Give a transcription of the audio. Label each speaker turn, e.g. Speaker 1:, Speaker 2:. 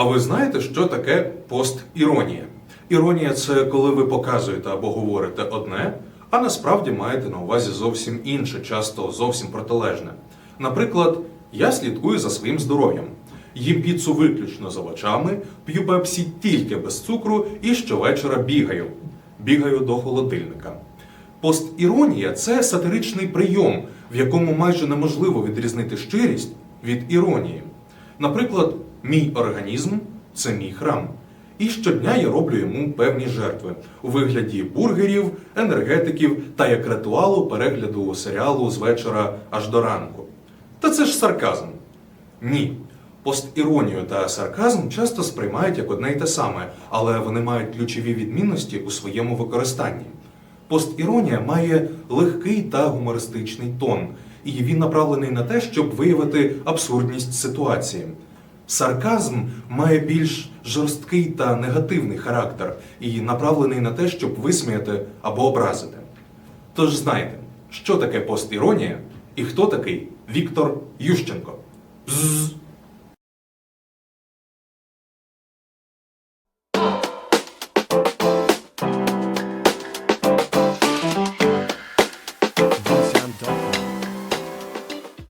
Speaker 1: А ви знаєте, що таке постіронія? Іронія це коли ви показуєте або говорите одне, а насправді маєте на увазі зовсім інше, часто зовсім протилежне. Наприклад, я слідкую за своїм здоров'ям. Їм піцу виключно з овочами, п'ю пепсі тільки без цукру і щовечора бігаю. Бігаю до холодильника. Постіронія це сатиричний прийом, в якому майже неможливо відрізнити щирість від іронії. Наприклад, мій організм це мій храм. І щодня я роблю йому певні жертви у вигляді бургерів, енергетиків та як ритуалу перегляду серіалу з вечора аж до ранку. Та це ж сарказм. Ні. Постіронію та сарказм часто сприймають як одне й те саме, але вони мають ключові відмінності у своєму використанні. Постіронія має легкий та гумористичний тон, і він направлений на те, щоб виявити абсурдність ситуації. Сарказм має більш жорсткий та негативний характер і направлений на те, щоб висміяти або образити. Тож знайте, що таке постіронія і хто такий Віктор Ющенко. Бзз.